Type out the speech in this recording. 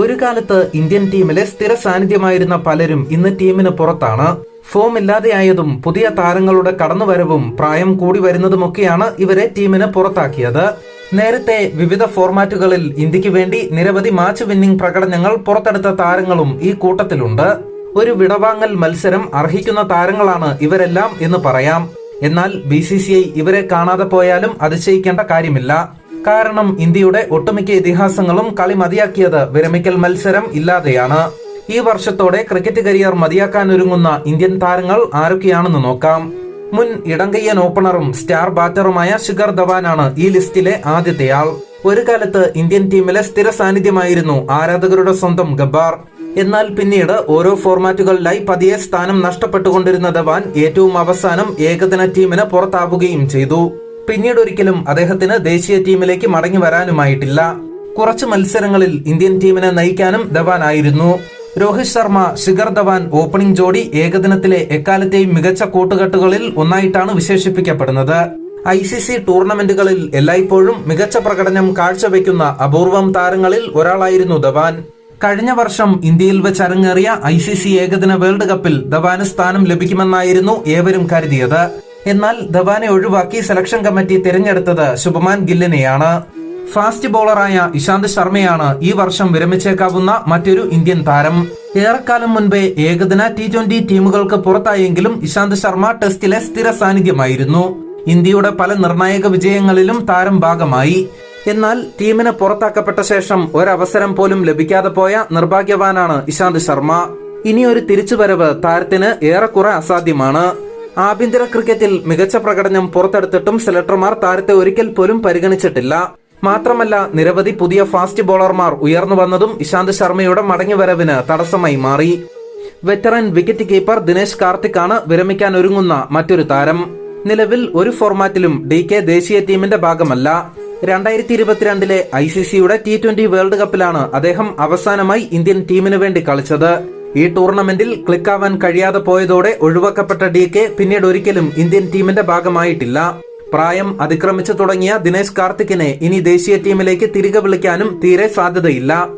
ഒരു കാലത്ത് ഇന്ത്യൻ ടീമിലെ സ്ഥിര സാന്നിധ്യമായിരുന്ന പലരും ഇന്ന് ടീമിന് പുറത്താണ്. ഫോം ഇല്ലാതെയായതും പുതിയ താരങ്ങളുടെ കടന്നുവരവും പ്രായം കൂടി വരുന്നതുമൊക്കെയാണ് ഇവരെ ടീമിന് പുറത്താക്കിയത്. നേരത്തെ വിവിധ ഫോർമാറ്റുകളിൽ ഇന്ത്യയ്ക്ക് വേണ്ടി നിരവധി മാച്ച് വിന്നിംഗ് പ്രകടനങ്ങൾ പുറത്തെടുത്ത താരങ്ങളും ഈ കൂട്ടത്തിലുണ്ട്. ഒരു വിടവാങ്ങൽ മത്സരം അർഹിക്കുന്ന താരങ്ങളാണ് ഇവരെല്ലാം എന്ന് പറയാം. എന്നാൽ ബി ഇവരെ കാണാതെ പോയാലും അതിശയിക്കേണ്ട കാര്യമില്ല. കാരണം ഇന്ത്യയുടെ ഒട്ടുമിക്ക ഇതിഹാസങ്ങളും കളി മതിയാക്കിയത് വിരമിക്കൽ മത്സരം ഇല്ലാതെയാണ്. ഈ വർഷത്തോടെ ക്രിക്കറ്റ് കരിയർ മതിയാക്കാനൊരുങ്ങുന്ന ഇന്ത്യൻ താരങ്ങൾ ആരൊക്കെയാണെന്ന് നോക്കാം. മുൻ ഇടങ്കയ്യൻ ഓപ്പണറും സ്റ്റാർ ബാറ്ററുമായ ശിഖർ ധവാനാണ് ഈ ലിസ്റ്റിലെ ആദ്യത്തെയാൾ ഒരു കാലത്ത് ഇന്ത്യൻ ടീമിലെ സ്ഥിര സാന്നിധ്യമായിരുന്നു ആരാധകരുടെ സ്വന്തം ഗബ്ബാർ. എന്നാൽ പിന്നീട് ഓരോ ഫോർമാറ്റുകളിലായി പതിയെ സ്ഥാനം നഷ്ടപ്പെട്ടുകൊണ്ടിരുന്ന ധവാൻ ഏറ്റവും അവസാനം ഏകദിന ടീമിന് പുറത്താവുകയും ചെയ്തു. പിന്നീട് ഒരിക്കലും അദ്ദേഹത്തിന് ദേശീയ ടീമിലേക്ക് മടങ്ങി വരാനുമായിട്ടില്ല. കുറച്ച് മത്സരങ്ങളിൽ ഇന്ത്യൻ ടീമിനെ നയിക്കാനും ധവാനായിരുന്നു രോഹിത് ശർമ്മ ശിഖർ ധവാൻ ഓപ്പണിംഗ് ജോഡി ഏകദിനത്തിലെ എക്കാലത്തെയും മികച്ച കൂട്ടുകെട്ടുകളിൽ ഒന്നായിട്ടാണ് വിശേഷിപ്പിക്കപ്പെടുന്നത്. ഐ സി സി ടൂർണമെന്റുകളിൽ എല്ലായ്പ്പോഴും മികച്ച പ്രകടനം കാഴ്ചവെക്കുന്ന അപൂർവം താരങ്ങളിൽ ഒരാളായിരുന്നു ധവാൻ. കഴിഞ്ഞ വർഷം ഇന്ത്യയിൽ വെച്ച് അരങ്ങേറിയ ഐ സി സി ഏകദിന വേൾഡ് കപ്പിൽ ധവാന് സ്ഥാനം ലഭിക്കുമെന്നായിരുന്നു ഏവരും കരുതിയത്. എന്നാൽ ധവാനെ ഒഴിവാക്കി സെലക്ഷൻ കമ്മിറ്റി തിരഞ്ഞെടുത്തത് ശുഭമാൻ ഗില്ലിനെയാണ്. ഫാസ്റ്റ് ബോളറായ ഇശാന്ത് ശർമ്മയാണ് ഈ വർഷം വിരമിച്ചേക്കാവുന്ന മറ്റൊരു ഇന്ത്യൻ താരം. ഏറെക്കാലം മുൻപേ ഏകദിന ടി ട്വന്റി ടീമുകൾക്ക് പുറത്തായെങ്കിലും ഇശാന്ത് ശർമ്മ ടെസ്റ്റിലെ സ്ഥിര സാന്നിധ്യമായിരുന്നു. ഇന്ത്യയുടെ പല നിർണായക വിജയങ്ങളിലും താരം ഭാഗമായി. എന്നാൽ ടീമിന് പുറത്താക്കപ്പെട്ട ശേഷം ഒരവസരം പോലും ലഭിക്കാതെ പോയ നിർഭാഗ്യവാനാണ് ഇശാന്ത് ശർമ്മ. ഇനിയൊരു തിരിച്ചുവരവ് താരത്തിന് ഏറെക്കുറെ അസാധ്യമാണ്. ആഭ്യന്തര ക്രിക്കറ്റിൽ മികച്ച പ്രകടനം പുറത്തെടുത്തിട്ടും സെലക്ടർമാർ താരത്തെ ഒരിക്കൽ പോലും പരിഗണിച്ചിട്ടില്ല. മാത്രമല്ല നിരവധി പുതിയ ഫാസ്റ്റ് ബോളർമാർ ഉയർന്നു വന്നതും ഇശാന്ത് ശർമ്മയുടെ മടങ്ങിവരവിന് തടസ്സമായി മാറി. Veteran wicket keeper Dinesh Karthik ആണ് വിരമിക്കാൻ ഒരുങ്ങുന്ന മറ്റൊരു താരം. നിലവിൽ ഒരു ഫോർമാറ്റിലും ഡി കെ ദേശീയ ടീമിന്റെ ഭാഗമല്ല. രണ്ടായിരത്തി ഇരുപത്തിരണ്ടിലെ ഐ സി സിയുടെ ടി ട്വന്റി വേൾഡ് കപ്പിലാണ് അദ്ദേഹം അവസാനമായി ഇന്ത്യൻ ടീമിന് വേണ്ടി കളിച്ചത്. ഈ ടൂർണമെന്റിൽ ക്ലിക്കാവാൻ കഴിയാതെ പോയതോടെ ഒഴിവാക്കപ്പെട്ട ഡി കെ പിന്നീട് ഒരിക്കലും ഇന്ത്യൻ ടീമിന്റെ ഭാഗമായിട്ടില്ല. പ്രായം അതിക്രമിച്ചു തുടങ്ങിയ ദിനേശ് കാർത്തിക്കിനെ ഇനി ദേശീയ ടീമിലേക്ക് തിരികെ വിളിക്കാനും തീരെ സാധ്യതയില്ല.